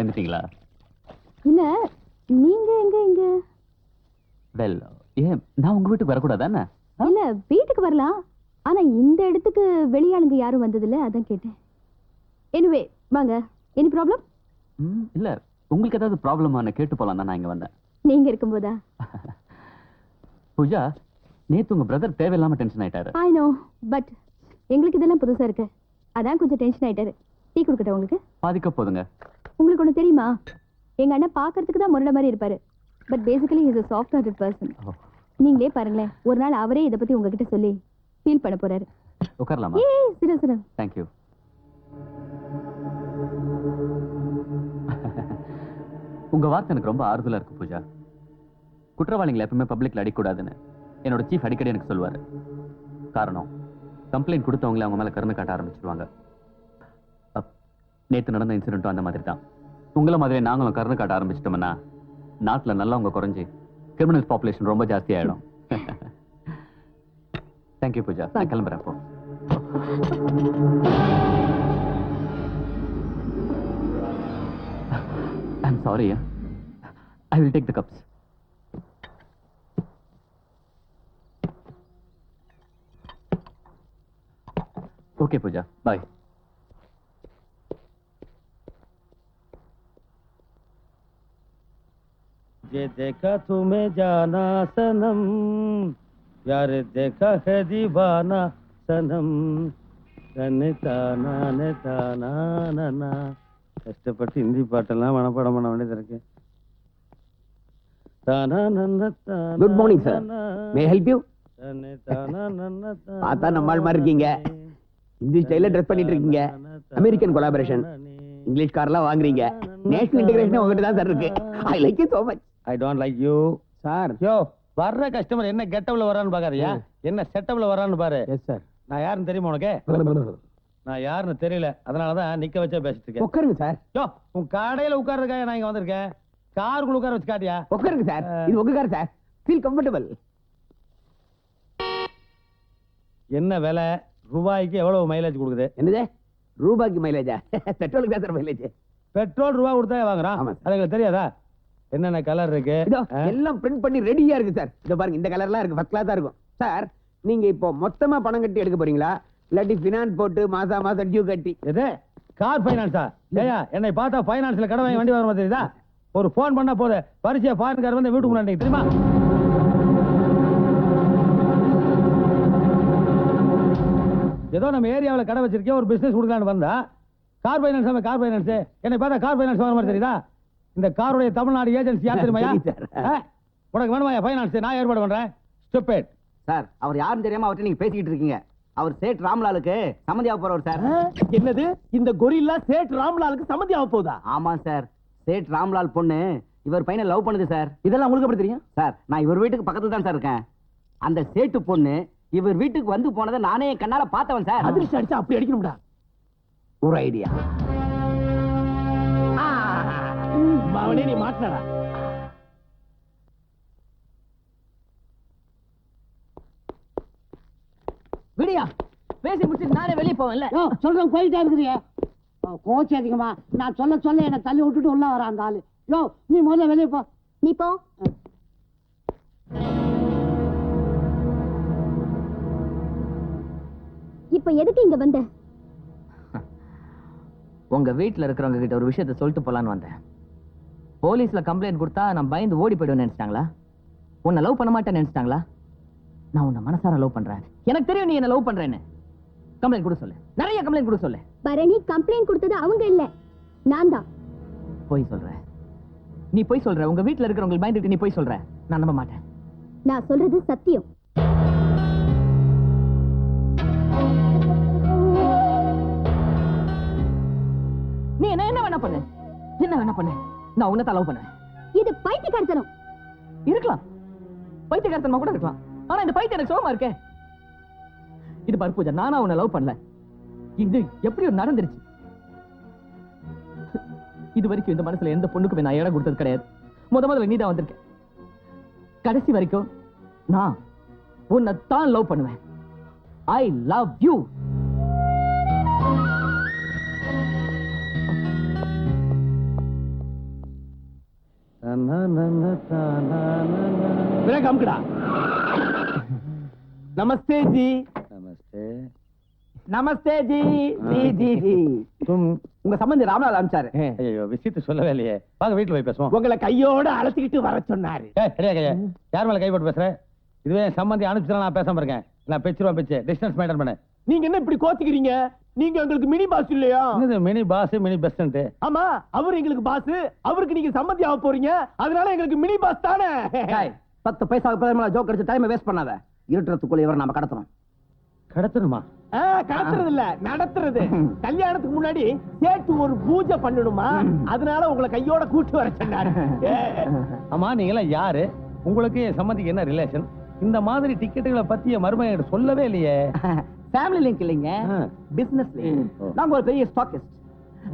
பயந்துட்டீங்களா? இல்ல நீங்க எங்க இங்க? வெல் ஏன் நான் உங்க வீட்டுக்கு வரக்கூடாதானே இல்ல வீட்டுக்கு வரலாம். ஆனா இந்த இடத்துக்கு வெளியாளுங்க யாரும் வந்ததில்ல அதான் கேட்டேன். எனிவே வாங்க. எனி ப்ராப்ளம் இல்ல. உங்களுக்கு ஏதாவது ப்ராப்ளமான கேட்டு போலாம் நான் இங்க வந்தேன். நீங்க இருக்கும்போதா? பூஜா நேத்து உங்க பிரதர் தேவையில்லாம டென்ஷன் ஆயிட்டாரு. ஐ நோ பட் எங்களுக்கு இதெல்லாம் புதுசா இருக்கு. அதான் கொஞ்சம் டென்ஷன் ஆயிட்டாரு. டீ கொடுக்கட்டா உங்களுக்கு? பாதிக்க போதுங்க. உங்களுக்கு ஒண்ணு தெரியுமா? எங்க அண்ணன் பார்க்கறதுக்கு தான் முரட மாதிரி இருப்பாரு. But basically is a soft hearted person நீங்களே பாருங்களேன் ஒரு நாள் அவரே இதை பத்தி உங்ககிட்ட சொல்லி ஃபீல் பண்ண போறாரு. உட்காரலாமா? ஏ சிர சிர தேங்க்யூ உங்க வார்த்தை எனக்கு ரொம்ப ஆறுதலா இருக்கு பூஜா. குற்றவாளிகளை எப்பவுமே பப்ளிக்ல அடிக்கூடாதுன்னு என்னோட சீஃப் அடிக்கடி எனக்கு சொல்லுவாரு. காரணம் கம்ப்ளைண்ட் கொடுத்தவங்களே அவங்க மேல கருணை காட்ட ஆரம்பிச்சிருவாங்க. நேத்து நடந்த இன்சிடென்ட்டும் அந்த மாதிரி தான் உங்கள மாதிரி நாங்களும் கருணை காட்ட ஆரம்பிச்சிட்டோம்னா நாட்டுல நல்லவங்க குறைஞ்சு கிரிமினல் பாப்புலேஷன் ரொம்ப ஜாஸ்தி ஆயிடும் தேங்க்யூ பூஜா நான் கிளம்புறேன் அப்போ I'm sorry. Yeah. I will take the cups. Okay, Pooja. ये देखा तुम्हें जाना सनम यार देखा है दीवाना सनम தன்னை தானா தானா நனா. கஷ்டப்பட்டு ஹிந்தி பாட்டெல்லாம் மனப்பாடம் பண்ண வேண்டியது இருக்கு தானா நன்ன தானா Good morning, sir. நனா. May help you தன்னை தானா நன்ன தானா பார்த்தா நம்ம ஆள் மாதிரி இருக்கீங்க. இந்தி ஸ்டைல ட்ரெஸ் பண்ணிட்டு இருக்கீங்க அமெரிக்கன் கொலாபரேஷன் இங்கிலீஷ் கார்லாம் வாங்குறீங்க நேஷனல் இன்டகிரேஷன் உங்ககிட்ட தான் சார் இருக்கு I like you so much I don't like you sir யோ வர்ற கஸ்டமர் என்ன கெட்டப்ல வரான்னு பாக்காதயா? என்ன செட்டப்ல வரான்னு பாரு. எஸ் சார் நான் யாருன்னு தெரியுமா உனக்கு? நான் யாருன்னு தெரியல. அதனால தான் நிக்க வச்சே பேசிட்டு இருக்கேன். உட்காருங்க சார் யோ உன் கடையில உட்கார்றதுக்காக நான் இங்க வந்திருக்கேன். காருக்குள்ள உட்கார வச்சு காட்டியா உட்காருங்க சார் இது உங்க கார் சார் ஃபீல் கம்ஃபர்டபுள் என்ன விலை? ரூபாய்க்கு எவ்வளவு மைலேஜ் கொடுக்குது? என்னது? ரூபாய்க்கு மைலேஜா பெட்ரோலுக்கு தான் சார் மைலேஜ் பெட்ரோல் ரூபா கொடுத்தா வாங்குறான். அது எங்களுக்கு தெரியாதா? என்னென்ன கலர் இருக்கு? எல்லாம் பிரிண்ட் பண்ணி ரெடியா இருக்கு சார் இதோ பாருங்க இந்த கலர்லாம் இருக்கு ஃபர்ஸ்ட் கிளாஸா இருக்கும். சார் நீங்க இப்போ மொத்தமா பணம் கட்டி எடுக்க போறீங்களா? இல்லாட்டி ஃபினான்ஸ் போட்டு மாசா மாசம் டியூ கட்டி. எது? கார் ஃபைனான்ஸா ஏயா என்னை பார்த்தா ஃபைனான்ஸ்ல கடை வாங்கி வண்டி வர தெரியுதா? ஒரு ஃபோன் பண்ணா போது பரிசையா ஃபாரின் கார் வந்து வீட்டுக்கு முன்னாடி தெரியுமா? ஏதோ நம்ம ஏரியாவுல கடை வச்சிருக்கேன் ஒரு பிசினஸ் கொடுக்கலான்னு வந்தா கார் ஃபைனான்ஸ் கார் ஃபைனான்ஸ் என்னை பார்த்தா கார் ஃபைனான்ஸ் வாங்குற மாதிரி தெரியுதா? இந்த காருடைய தமிழ்நாடு ஏஜென்சி யார் தெரியுமாயா? உனக்கு வேணுமாயா ஃபைனான்ஸ் நான் ஏற்பாடு பண்றேன். ஸ்டூபிட் சார் அவர் யாருன்னு தெரியாம அவர்கிட்ட நீங்க பேசிக்கிட்டு இருக்கீங்க. அவர் சேட் ராம்லாலுக்கு சம்மந்தியாக போறவர் சார். என்னது? இந்த கொரில்லா சேட் ராம்லாலுக்கு சம்மதி ஆக போதா ஆமா சார். சேட் ராம்லால் பொண்ணு இவர் பையனை லவ் பண்ணுது சார். இதெல்லாம் உங்களுக்கு எப்படி தெரியும்? சார் நான் இவர் வீட்டுக்கு பக்கத்துல தான் சார் இருக்கேன். அந்த சேட்டு பொண்ணு இவர் வீட்டுக்கு வந்து போனதை நானே கண்ணால பார்த்தவன் சார். அதிர்ஷ்டம் அடிச்சா அப்படி அடிக்கணும்டா. ஒரு ஐடியா அவனே நீ மாட்டினடா விடியா பேசி முடிச்சுட்டு நானே வெளியே போவேன்ல. யோ சொல்றேன் போயிட்டே இருக்கிறிய கோச்சு அதிகமா. நான் சொல்ல சொல்ல என்னை தள்ளி விட்டுட்டு உள்ள வர அந்த ஆளு. யோ நீ முதல்ல வெளியே போ. நீ போ. இப்ப எதுக்கு இங்க வந்த? உங்க வீட்ல இருக்கிறவங்க கிட்ட ஒரு விஷயத்த சொல்லிட்டு போலான்னு வந்தேன். போலீஸ்ல கம்ப்ளைண்ட் கொடுத்தா நான் பயந்து ஓடி போயிடுவேன்னு நினைச்சிட்டாங்களா? உன்னை லவ் பண்ண மாட்டேன்னு நினைச்சிட்டாங்களா? நான் உன்னை மனசார லவ் பண்றேன். எனக்கு தெரியும் நீ என்ன லவ் பண்றேன்னு. கம்ப்ளைண்ட் கொடு சொல்லு. நிறைய கம்ப்ளைண்ட் கொடு சொல்லு. பரணி கம்ப்ளைண்ட் கொடுத்தது அவங்க இல்ல. நான் தான். போய் சொல்ற. நீ போய் சொல்ற. உங்க வீட்ல இருக்கிறவங்களுக்கு பயந்துட்டு நீ போய் சொல்ற. நான் நம்ப மாட்டேன். நான் சொல்றது சத்தியம். நீ என்ன என்ன வேணா பண்ணு. என்ன வேணா பண்ணு. நான் உன்னை லவ் பண்ணுவேன் இது பைத்தியக்காரத்தனம். இருக்கலாம். பைத்தியக்காரத்தனமா கூட இருக்கலாம். ஆனா இந்த பைத்தியம் எனக்கு சோகமா இருக்கே. இது பாரு பூஜா நானா உன்னை லவ் பண்ணல. இது எப்படியோ நடந்துருச்சு. இது வரைக்கும் இந்த மனசுல எந்த பொண்ணுக்குமே நான் இடம் கொடுத்தது கிடையாது. முத முதல்ல நீதான் வந்திருக்க. கடைசி வரைக்கும் நான் உன்னை தான் லவ் பண்ணுவேன். ஐ லவ் யூ பிரேக் அமுக்குடா நமஸ்தே ஜி நமஸ்தே நமஸ்தே ஜி ஜி ஜி ஜி உங்க சம்பந்தி ராமலால் அனுப்பிச்சாரு ஐயோ விஷயத்தை சொல்லவே இல்லையே வாங்க வீட்டுல போய் பேசுவோம் உங்களை கையோட அழைச்சிக்கிட்டு வர சொன்னாரு. யார் மேல கை போட்டு பேசுற இதுவே சம்பந்தி அனுப்பிச்சு நான் பேசாம இருக்கேன் நான் பேச்சிருவேன் பேச்சு டிஸ்டன்ஸ் மெயின்டைன் பண்ணு நீங்க என்ன இப்படி கோச்சிக்கிறீங்க நீங்க எங்களுக்கு மினி பாஸ் இல்லையா? என்னது மினி பாஸ் மினி பெஸ்ட் ஆமா அவர் எங்களுக்கு பாஸ் அவருக்கு நீங்க சம்மதி ஆக போறீங்க. அதனால எங்களுக்கு மினி பாஸ் தானே. டேய், பத்து பைசாவுக்கு பதில் ஜோக் அடிச்சு டைம் வேஸ்ட் பண்ணாத. இருட்டுறதுக்குள்ள இவரை நாம கடத்தணும். கடத்தணுமா? ஆ, கடத்துறது இல்ல நடத்துறது கல்யாணத்துக்கு முன்னாடி சேட்டு ஒரு பூஜை பண்ணணுமா? அதனால உங்களை கையோட கூட்டி வர சொன்னாரு. ஏ, ஆமா நீங்க எல்லாம் யாரு? உங்களுக்கு என் சம்மந்திக்கு என்ன ரிலேஷன் இந்த மாதிரி டிக்கெட்டுகளை பத்தி என்கிட்ட சொல்லவே இல்லையே. ஃபேமிலி லிங்க் இல்லைங்க. பிசினஸ் லிங்க் நாங்க ஒரு பெரிய ஸ்டாக்கிஸ்ட்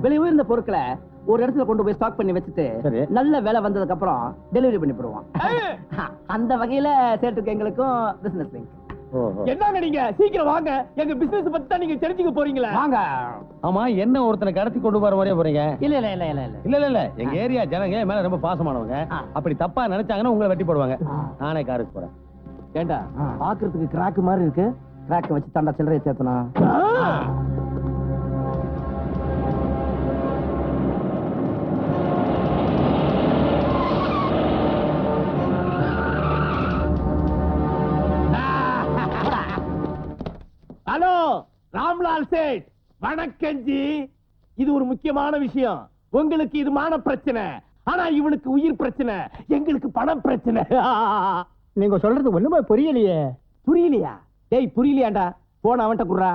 விலை உயர்ந்த பொருட்களை ஒரு இடத்துல கொண்டு போய் ஸ்டாக் பண்ணி வச்சுட்டு நல்ல வேலை வந்ததுக்கு அப்புறம் டெலிவரி பண்ணி போடுவோம். அந்த வகையில சேர்த்துக்க எங்களுக்கும் பிசினஸ் லிங்க் என்னங்க நீங்க? சீக்கிரம் வாங்க. எங்க பிசினஸ் பத்தி நீங்க தெரிஞ்சுக்க போறீங்களா. வாங்க. ஆமா என்ன ஒருத்தனை கடத்தி கொண்டு வர வரைய போறீங்க? இல்ல இல்ல இல்ல இல்ல இல்ல. இல்ல இல்ல எங்க ஏரியா ஜனங்க மேல ரொம்ப பாசமானவங்க. அப்படி தப்பா நினைச்சாங்கன்னா உங்களை வெட்டி போடுவாங்க. நானே காருக்கு போறேன். ஏண்டா பாக்குறதுக்கு கிராக்கு மாதிரி இருக்கு? கிராக் வச்சு தாண்டா சில்லறையை சேர்த்தணும் ஹலோ ராம்லால் சேட். வணக்கம் ஜி இது ஒரு முக்கியமான விஷயம். உங்களுக்கு இது மான பிரச்சனை. ஆனா இவனுக்கு உயிர் பிரச்சனை. எங்களுக்கு பண பிரச்சனை. நீங்க சொல்றது ஒண்ணுமே புரியலையே. புரியலையா? டேய் புரியலையாண்டா? போன அவன்கிட்ட குடுறா.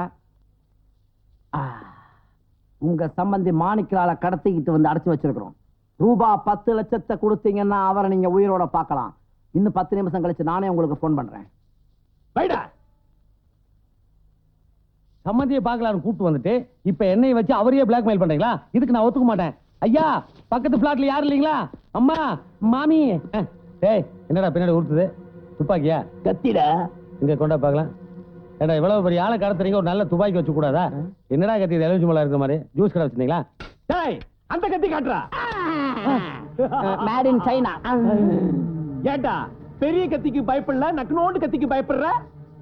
உங்க சம்பந்தி மாணிக்கலால கடத்திக்கிட்டு வந்து அடைச்சு வச்சிருக்கிறோம். ரூபா பத்து லட்சத்தை கொடுத்தீங்கன்னா அவரை நீங்க உயிரோட பார்க்கலாம். இன்னும் பத்து நிமிஷம் கழிச்சு நானே உங்களுக்கு ஃபோன் பண்றேன். வைடா! சம்மந்தியை பார்க்கலாம்னு கூட்டு வந்துட்டு இப்ப என்னைய வச்சு அவரையே பிளாக்மெயில் பண்றீங்களா? இதுக்கு நான் ஒத்துக்க மாட்டேன். ஐயா பக்கத்து பிளாட்ல யாரும் இல்லைங்களா? அம்மா மாமி. டேய் என்னடா பின்னாடி ஊத்துது துப்பாக்கியா? கத்திடா. இங்க கொண்டா பார்க்கலாம். ஏடா இவ்வளவு பெரிய ஆளை கடத்துறீங்க ஒரு நல்ல துப்பாக்கி வச்சு கூடாதா? என்னடா கத்தி எலுமிச்சு மலை இருக்கிற மாதிரி? ஜூஸ் கடை வச்சிருந்தீங்களா? டேய் அந்த கத்தி காட்டுறா. மேட் இன் சைனா ஏண்டா பெரிய கத்திக்கு பயப்படல நக்கனோண்டு கத்திக்கு பயப்படுற?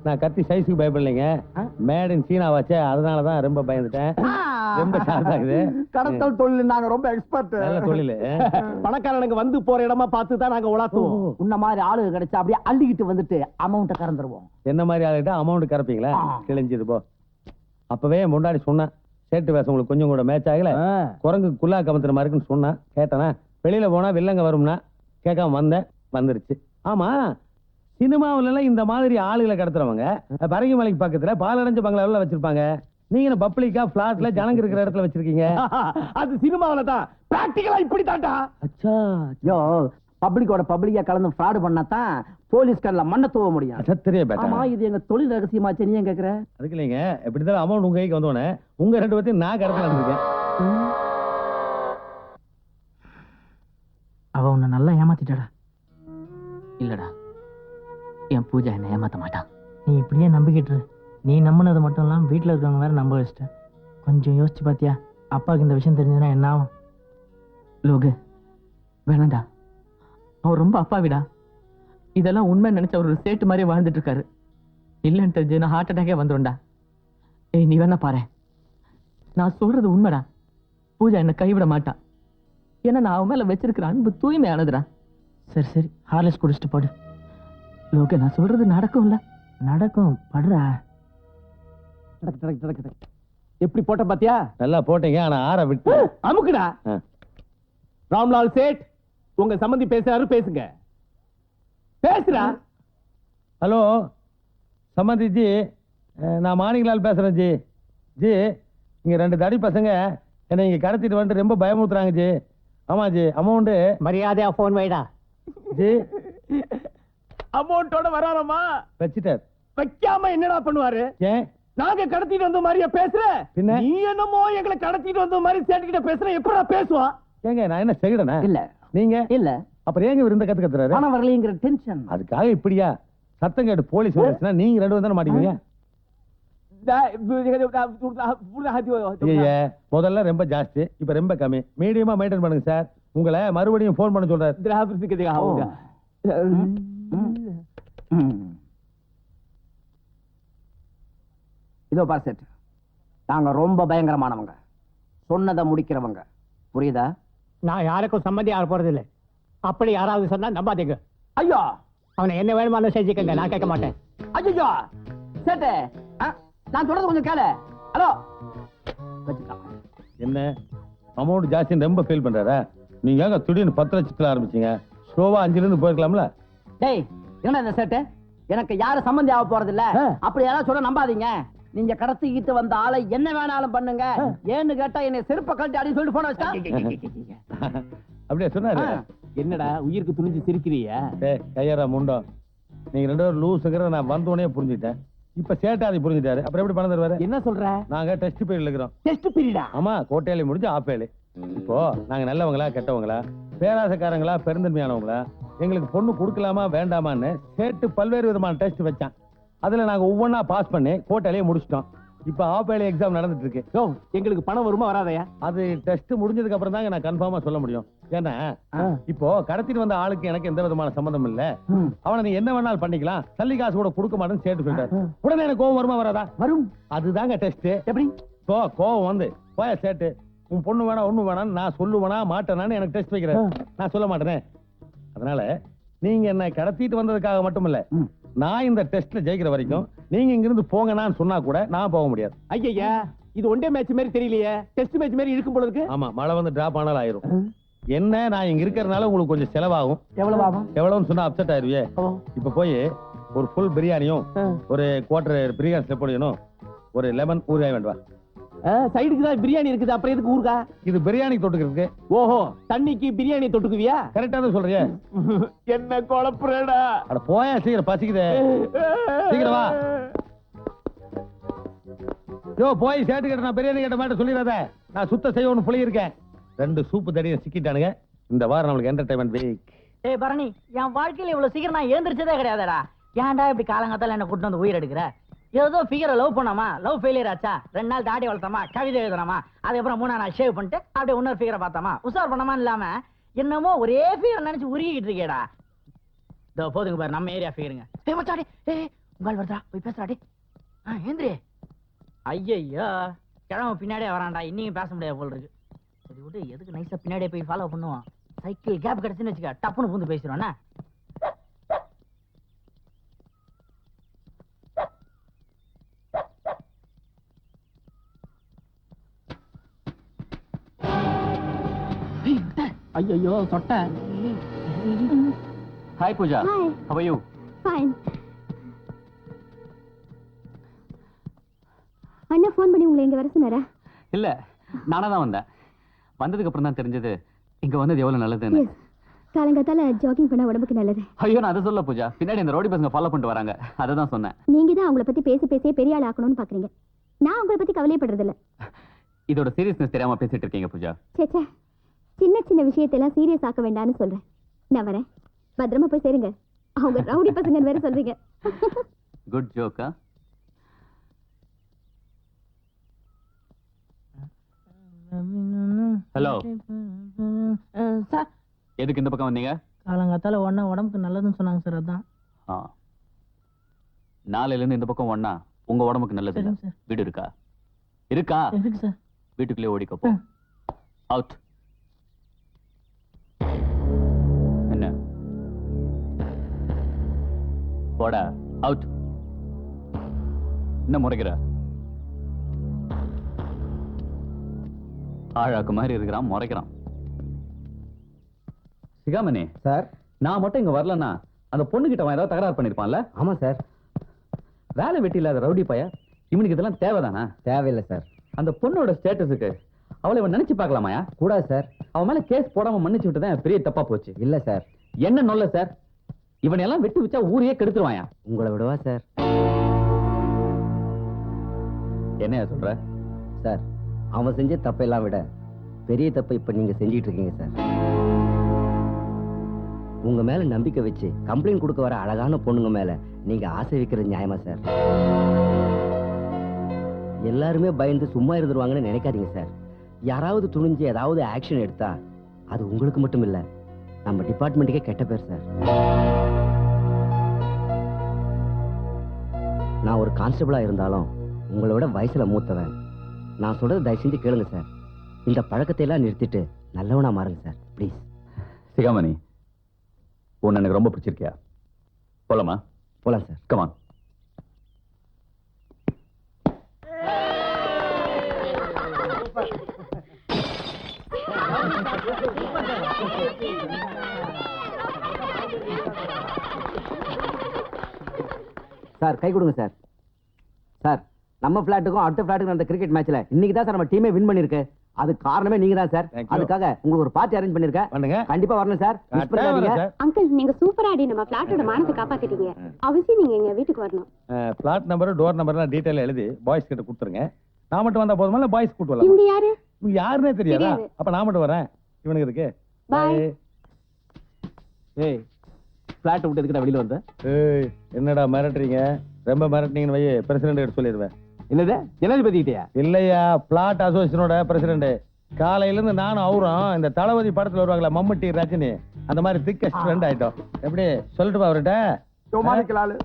நான் கத்தி சைஸுக்கு பயப்படலைங்க. மேட் இன் சீனா வச்சே அதனால தான் ரொம்ப பயந்துட்டேன். ரொம்ப ஷார்ட் ஆகுது கடத்தல் தொழில் நாங்க ரொம்ப எக்ஸ்பர்ட் நல்ல தொழில். பணக்காரனுங்க வந்து போற இடமா பார்த்து தான் நாங்க உலாத்துவோம் உன்ன மாதிரி ஆளுங்க கிடைச்சா அப்படியே அள்ளிக்கிட்டு வந்துட்டு அமௌண்ட்டை கறந்துருவோம். என்ன மாதிரி ஆளுகிட்ட அமௌண்ட் கறப்பீங்களா. கிழிஞ்சது போ. அப்பவே முன்னாடி சொன்னேன். சேட்டு வேஷம் உங்களுக்கு கொஞ்சம் கூட மேட்ச் ஆகல. குரங்கு குல்லா கமத்துற மாதிரி இருக்குன்னு சொன்னேன். கேட்டனா வெளியில போனா வில்லங்க வரும்னா கேட்காம வந்தேன். வந்துருச்சு. ஆமா சினிமாவுல எல்லாம் இந்த மாதிரி ஆளுகளை கடத்துறவங்க பரங்கி மலைக்கு பக்கத்துல பாலடைஞ்ச பங்களாவில் வச்சிருப்பாங்க. நீங்க பப்ளிக்கா பிளாட்ல ஜனங்க இருக்கிற இடத்துல வச்சிருக்கீங்க? அது சினிமாவில தான். பிராக்டிகலா இப்படி தாண்டா அச்சா யோ பப்ளிக்கோட பப்ளிக்கா கலந்து ஃப்ராடு பண்ணா தான் போலீஸ் கண்ணுல மண்ணை தூவ முடியும். சத்திரிய ஆமா இது எங்க தொழில் ரகசியமாச்சு நீ ஏன் கேக்குற? அதுக்கு இல்லைங்க எப்படி இருந்தாலும் அமௌண்ட் உங்க கைக்கு வந்தோடனே உங்க ரெண்டு பேர்த்தையும் நான் கடத்தல இருக்கேன் அவ உன்னை நல்லா ஏமாத்திட்டாடா. இல்லடா. என் பூஜா என்னை ஏமாத்த மாட்டான். நீ இப்படியே நம்பிக்கிட்டு. நீ நம்பினது மட்டும் இல்லாம வீட்டில் இருக்கவங்க வேற நம்ப வச்சிட்ட கொஞ்சம் யோசிச்சு பாத்தியா? அப்பாவுக்கு இந்த விஷயம் தெரிஞ்சதுன்னா என்ன ஆகும்? லோகு வேணாண்டா. அவர் ரொம்ப அப்பாவிடா. இதெல்லாம் உண்மை நினைச்ச அவர் ஒரு சேட்டு மாதிரி வாழ்ந்துட்டு இருக்காரு. இல்லைன்னு தெரிஞ்சு நான் ஹார்ட் அட்டாக்கே வந்துடும்டா ஏய் நீ வேணா பாரு நான் சொல்றது உண்மைடா. பூஜா என்னை கைவிட மாட்டா ஏன்னா நான் அவன் மேல வச்சிருக்கிற அன்பு தூய்மையானதுடா. சரி சரி. ஹார்லிக்ஸ் குடிச்சிட்டு போடு. லோகு நான் சொல்றது நடக்கும்ல? நடக்கும். படுறா. எப்படி போட்ட பாத்தியா? நல்லா போட்டீங்க ஆனா ஆற விட்டு அமுக்குடா. ராம்லால் சேட் உங்க சம்பந்தி பேசுறாரு பேசுங்க. பேசுறா ஹலோ சம்மந்தி ஜி நான் மாணிக்கலால் பேசுறேன் ஜி. ஜி இங்க ரெண்டு தடி பசங்க என்னை இங்க கடத்திட்டு வந்துட்டு ரொம்ப பயமுறுத்துறாங்க ஜி. ஆமா ஜி அமௌண்ட் மரியாதையா போன் வைடா. ஜி அமௌண்டோட வராரமா வச்சுட்டார் வைக்காம என்னடா பண்ணுவாரு ஏன் நாங்க கடத்திட்டு வந்த மாதிரியா பேசுற பின்ன? நீ என்னமோ எங்களை கடத்திட்டு வந்த மாதிரி சேட்டுக்கிட்ட பேசுற எப்படா பேசுவான் ஏங்க நான் என்ன செய்யறேனா இல்ல நீங்க இல்ல அப்புறம் ஏங்க விருந்த கத்து கத்துறாரு பணம் வரலைங்கிற டென்ஷன் அதுக்காக இப்படியா சத்தம் கேட்டு போலீஸ் வந்துச்சுன்னா நீங்க ரெண்டு பேரும் தானே மாட்டீங்க முதல்ல ரொம்ப ஜாஸ்தி இப்ப ரொம்ப கம்மி மீடியமா மெயின்டைன் பண்ணுங்க சார் உங்களை மறுபடியும் ஃபோன் பண்ண சொல்றாரு இதோ பார் செட் நாங்க ரொம்ப பயங்கரமானவங்க. சொன்னதை முடிக்கிறவங்க. புரியுதா? நான் யாருக்கும் சம்மந்தி ஆக போறது இல்ல அப்படி யாராவது சொன்னா நம்பாதீங்க. ஐயோ! அவனை என்ன வேணுமானு செஞ்சுக்கங்க. நான் கேட்க மாட்டேன். ஐயோ சேட்டு! ஆ, நான் சொல்றது கொஞ்சம் கேளு. ஹலோ! என்ன? அமௌண்ட் ஜாஸ்தின்னு ரொம்ப ஃபீல் பண்றாரா? நீங்க ஏங்க திடீர்னு பத்து லட்சத்துல ஆரம்பிச்சீங்க? ஸ்லோவா அஞ்சுல இருந்து போயிருக்கலாம்ல? டேய் என்ன இந்த சேட்டு? எனக்கு யாரும் சம்மந்தி ஆக போறது இல்ல அப்படி யாராவது சொல்ல நம்பாதீங்க. நீங்க கடத்திக்கிட்டு வந்த ஆளை என்ன வேணாலும் பண்ணுங்க. ஏன்னு கேட்டா என்னை செருப்ப கழட்டி அடி சொல்லிட்டு போன வச்சா அப்படியே சொன்னாரு. என்னடா உயிருக்கு துணிஞ்சு சிரிக்கிறிய கையரா முண்டோ. நீங்க ரெண்டு பேரும் லூசுங்கிறத நான் வந்தோடனே புரிஞ்சுட்டேன். இப்ப சேட்டாதி புரிஞ்சுட்டாரு. அப்புறம் எப்படி பணம் தருவாரு? என்ன சொல்ற? நாங்க டெஸ்ட் பீரியட்ல இருக்கிறோம். டெஸ்ட் பீரியடா? ஆமா கோட்டையில முடிஞ்சு ஆப்பேலு இப்போ நாங்க நல்லவங்களா கெட்டவங்களா பேராசக்காரங்களா பெருந்தன்மையானவங்களா எங்களுக்கு பொண்ணு கொடுக்கலாமா வேண்டாமான்னு சேட்டு பல்வேறு விதமான டெஸ்ட் வச்சான். அதுல நாங்க ஒவ்வொன்றா பாஸ் பண்ணி கோட்டையிலேயே முடிச்சிட்டோம். இப்போ ஆப்பேலி எக்ஸாம் நடந்துட்டு இருக்கு யோ எங்களுக்கு பணம் வருமா வராதயா? அது டெஸ்ட் முடிஞ்சதுக்கு அப்புறம் தாங்க நான் கன்ஃபார்மா சொல்ல முடியும். ஏன்னா இப்போ கடத்திட்டு வந்த ஆளுக்கு எனக்கு எந்த விதமான சம்மந்தம் இல்ல. அவனை நீ என்ன வேணாலும் பண்ணிக்கலாம். சல்லி காசு கூட கொடுக்க மாட்டேன்னு சேட்டு சொல்லிட்டாரு உடனே எனக்கு கோவம் வருமா வராதா? வரும். அதுதாங்க டெஸ்ட் எப்படி? இப்போ கோவம் வந்து. போய சேட்டு உன் பொண்ணு வேணா ஒண்ணு வேணாம் நான் சொல்லுவேனா மாட்டேனான்னு எனக்கு டெஸ்ட் வைக்கிறேன் நான் சொல்ல மாட்டேனே. அதனால நீங்க என்ன கடத்திட்டு வந்ததுக்காக மட்டும் இல்ல நான் இந்த டெஸ்ட்ல ஜெயிக்கிற வரைக்கும் நீங்க இங்கிருந்து போங்கன்னு சொன்னா கூட நான் போக முடியாது. ஐயா இது ஒன்டே மேட்ச் மாதிரி தெரியலையே. டெஸ்ட் மேட்ச் மாதிரி இழுக்கும் போல இருக்கு. ஆமா மழை வந்து டிராப் ஆனாலும் ஆயிரும். என்ன நான் இங்க இருக்கிறதுனால உங்களுக்கு கொஞ்சம் செலவாகும். எவ்வளவு ஆகும்? எவ்வளவுன்னு சொன்னா அப்செட் ஆயிருவியே. இப்ப போய் ஒரு ஃபுல் பிரியாணியும் ஒரு குவார்டர் பிரியாணி பண்ணிக்கணும் ஒரு லெமன் ஊறுகாய் வேண்டுவா சைடுக்கு தான் பிரியாணி இருக்குது. அப்புறம் எதுக்கு ஊருக்கா இது பிரியாணி தொட்டுக்கிறதுக்கு. ஓஹோ தண்ணிக்கு பிரியாணி தொட்டுக்குவியா? கரெக்டா தான் சொல்றியே. என்ன குழப்புறடா? அட போயா சீக்கிரம் பசிக்குதே. சீக்கிரம் வா. யோ போய் சேட்டு கிட்ட நான் பிரியாணி கேட்ட மாட்டேன் சொல்லிடாத. நான் சுத்த செய்ய ஒண்ணு புளி இருக்கேன் ரெண்டு சூப்பு தடியை சிக்கிட்டானுங்க. இந்த வாரம் நம்மளுக்கு என்டர்டைன்மெண்ட் வீக் ஏய் பரணி என் வாழ்க்கையில இவ்வளவு சீக்கிரம் நான் எழுந்திரிச்சதே கிடையாதுடா. ஏன்டா இப்படி காலங்காத்தால என்ன கூட்டு வந்து உயிர் எடுக்கிற? ஏதோ ஃபிகரை லவ் பண்ணாமா? லவ் ஃபெயிலியர் ஆச்சா? ரெண்டு நாள் தாடி வளர்த்தாமா? கவிதை எழுதுனாமா? அதுக்கப்புறம் மூணா நாள் ஷேவ் பண்ணிட்டு அப்படியே இன்னொரு ஃபிகரை பார்த்தாமா? உஷார் பண்ணாமா இல்லாம? என்னமோ ஒரே ஃபிகர் நினைச்சு உருகிட்டு இருக்கேடா. இதோ போதுங்க பாரு நம்ம ஏரியா ஃபிகருங்க ஏ மச்சாடி ஏ உங்கள் வருதா போய் பேசுறாடி. ஆ ஏந்திரி. ஐயய்யோ கிழமை பின்னாடியே வரான்டா. இன்னையும் பேச முடியாது போல் இருக்கு. சரி விட்டு எதுக்கு நைஸாக பின்னாடியே போய் ஃபாலோ பண்ணுவோம்? சைக்கிள் கேப் கிடைச்சுன்னு வச்சுக்க டப்புன்னு பூந்து பேசிடுவானே ஐயோ சொட்ட. Hi Pooja are you? Fine Anna phone பண்ணி உங்களை இங்க வர சொன்னாரா? இல்ல நானா தான் வந்தேன். வந்ததுக்கு அப்புறம் தான் தெரிஞ்சது இங்க வந்தது எவ்வளவு நல்லதுன்னு. காலங்காத்தால ஜாகிங் பண்ண உடம்புக்கு நல்லது. ஐயோ நான் அதை சொல்ல பூஜா பின்னாடி இந்த ரோடி பசங்க ஃபாலோ பண்ணிட்டு வராங்க. அதை தான் சொன்னேன். நீங்க தான் அவங்கள பத்தி பேசி பேசியே பெரிய ஆள் ஆக்கணும்னு பாக்குறீங்க. நான் உங்களை பத்தி கவலையப்படுறது இல்ல இதோட சீரியஸ்னஸ் தெரியாம பேசிட்டு இருக்கீங்க பூஜா ச்சே ச்சே. சின்ன சின்ன விஷயத்தெல்லாம் சீரியஸ் ஆக்க வேண்டாம்னு சொல்றேன். நான் வரேன். பத்திரமா போய் சேருங்க. அவங்க ரவுடி பசங்க வேற சொல்றீங்க. குட் ஜோக்கா ஹலோ சார். எதுக்கு இந்த பக்கம் வந்தீங்க? காலங்காத்தால உடனே உடம்புக்கு நல்லதுன்னு சொன்னாங்க சார் அதான். ஆ. நாளையில இருந்து இந்த பக்கம் ஒண்ணா உங்க உடம்புக்கு நல்லது வீடு இருக்கா? இருக்கா? எதுக்கு சார்? வீட்டுக்குள்ளே ஓடிக்கோ போ. அவுட் போடா. அவுட் என்ன முறைக்கிற? ஆழாக்கு மாதிரி இருக்கிறான் முறைக்கிறான். சிகாமணி சார். நான் மட்டும் இங்க வரலன்னா அந்த பொண்ணுகிட்ட அவன் ஏதாவது தகராறு பண்ணிருப்பான்ல ஆமா சார். வேலை வெட்டி இல்லாத ரவுடி பைய இவனுக்கு இதெல்லாம் தேவைதானா? தேவையில்லை சார். அந்த பொண்ணோட ஸ்டேட்டஸுக்கு அவளை இவன் நினைச்சு பார்க்கலாமாயா? கூடாது சார். அவன் மேல கேஸ் போடாம மன்னிச்சு விட்டுதான் பெரிய தப்பா போச்சு. இல்ல சார். என்ன நொல்ல சார்? இவனை எல்லாம் வெட்டி வச்சா ஊரையே கெடுத்துருவாயா? உங்களை விடவா சார்? என்னையா சொல்ற? சார் அவன் செஞ்ச தப்பெல்லாம் விட பெரிய தப்பை இப்ப நீங்க செஞ்சிட்டு இருக்கீங்க சார். உங்க மேல நம்பிக்கை வச்சு கம்ப்ளைண்ட் கொடுக்க வர அழகான பொண்ணுங்க மேல நீங்க ஆசை வைக்கிறது நியாயமா சார்? எல்லாருமே பயந்து சும்மா இருந்துருவாங்கன்னு நினைக்காதீங்க சார். யாராவது துணிஞ்சு ஏதாவது ஆக்ஷன் எடுத்தா அது உங்களுக்கு மட்டும் இல்ல நம்ம டிபார்ட்மெண்ட்டுக்கே கெட்ட பேர் சார். நான் ஒரு கான்ஸ்டபிளா இருந்தாலும் உங்களை விட வயசுல மூத்தவன். நான் சொல்றது தயவு செஞ்சு கேளுங்க சார். இந்த பழக்கத்தை எல்லாம் நிறுத்திட்டு நல்லவனா மாறுங்க சார். ப்ளீஸ் சிகாமணி உன்னை எனக்கு ரொம்ப பிடிச்சிருக்கியா? போலாமா? போலாம் சார். கமான் சார் கை கொடுங்க சார். சார் நம்ம பிளாட்டுக்கும் அடுத்த பிளாட்டுக்கும் நடந்த கிரிக்கெட் மேட்ச்ல இன்னைக்கு தான் சார் நம்ம டீமே வின் பண்ணிருக்கு அது காரணமே நீங்க தான் சார். அதுக்காக உங்களுக்கு ஒரு பார்ட்டி அரேஞ்ச் பண்ணிருக்கேன் பண்ணுங்க. கண்டிப்பா வரணும் சார். அங்கிள் நீங்க சூப்பரா ஆடி நம்ம பிளாட்டோட மானத்தை காப்பாத்திட்டீங்க. அவசியம் நீங்க எங்க வீட்டுக்கு வரணும். பிளாட் நம்பர் டோர் நம்பர்லாம் டீட்டெயில் எழுதி பாய்ஸ் கிட்ட கொடுத்துருங்க. நான் மட்டும் வந்தா போதுமா? இல்ல பாய்ஸ் கூட்டு வரலாம்? இவங்க யாரு? யாருன்னே தெரியாதா? தெரியாது. அப்ப நான் மட்டும் வரேன். இவனுக்கு இருக்கு Bye. ஏய் ஃபிளாட் விட்டு எதுக்கிட்ட வெளியில வந்த? ஏய் என்னடா மிரட்டுறீங்க? ரொம்ப மிரட்டினீங்கன்னு வை பிரசிடண்ட் கிட்ட சொல்லிடுவேன். என்னது? ஜனாதிபதி கிட்டயா இல்லையா பிளாட் அசோசியேஷனோட பிரசிடண்ட் காலையில இருந்து நானும் அவரும் இந்த தளபதி படத்துல வருவாங்களா மம்முட்டி ரஜினி அந்த மாதிரி திக்கஸ்ட் ஃப்ரெண்ட் ஆயிட்டோம். எப்படி? சொல்லிட்டு அவர்கிட்ட? யோமானிக்கலாலு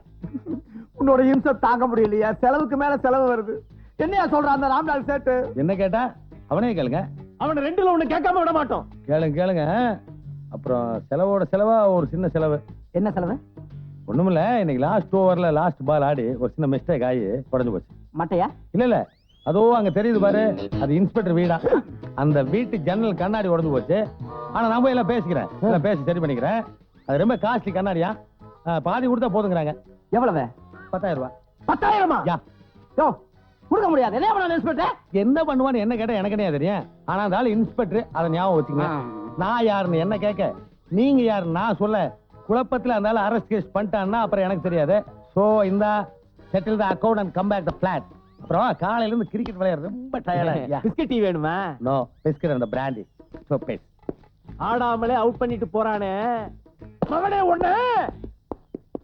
உன்னோட இம்சை தாங்க முடியலையா. செலவுக்கு மேல செலவு வருது. என்னையா சொல்ற அந்த ராம்லால் சேட்டு? என்ன கேட்டா? அவனே கேளுங்க. அவனை ரெண்டுல ஒண்ணு கேட்காம விட மாட்டோம். கேளுங்க கேளுங்க. அப்புறம் செலவோட செலவா ஒரு சின்ன செலவு. என்ன செலவு? ஒண்ணுமில்ல இன்னைக்கு லாஸ்ட் ஓவர்ல லாஸ்ட் பால் ஆடி ஒரு சின்ன மிஸ்டேக் ஆகி உடஞ்சு போச்சு. மட்டையா? இல்ல இல்ல. அதோ அங்க தெரியுது பாரு அது இன்ஸ்பெக்டர் வீடா. அந்த வீட்டு ஜன்னல் கண்ணாடி உடஞ்சு போச்சு. ஆனா நான் போய் எல்லாம் பேசிக்கிறேன். எல்லாம் பேசி சரி பண்ணிக்கிறேன். அது ரொம்ப காஸ்ட்லி கண்ணாடியா? பாதி கொடுத்தா போதுங்கிறாங்க. எவ்வளவு? பத்தாயிரம் ரூபாய். பத்தாயிரமா? யா. யோ கொடுக்க முடியாது. என்ன பண்ண இன்ஸ்பெக்டர் என்ன பண்ணுவான்னு என்ன கேட்டா எனக்கு என்ன தெரியும். ஆனா ஆளு இன்ஸ்பெக்டர் அதை ஞாபகம் வச்சுங்க நான் யாருன்னு என்ன கேட்க? நீங்க யாரு நான் சொல்ல. குழப்பத்துல ஆளு அரெஸ்ட் கேஸ் பண்ணிட்டான்னா அப்புறம் எனக்கு தெரியாது. சோ இந்த settle the account and come back the flat அப்புறம் காலையில இருந்து கிரிக்கெட் விளையாடுறது ரொம்ப டயர்டா பிஸ்கட் டீ வேணுமா? நோ பிஸ்கட் அந்த பிராண்டி சோ பேஸ் ஆடாமலே அவுட் பண்ணிட்டு போறானே. மகனே ஒண்ணு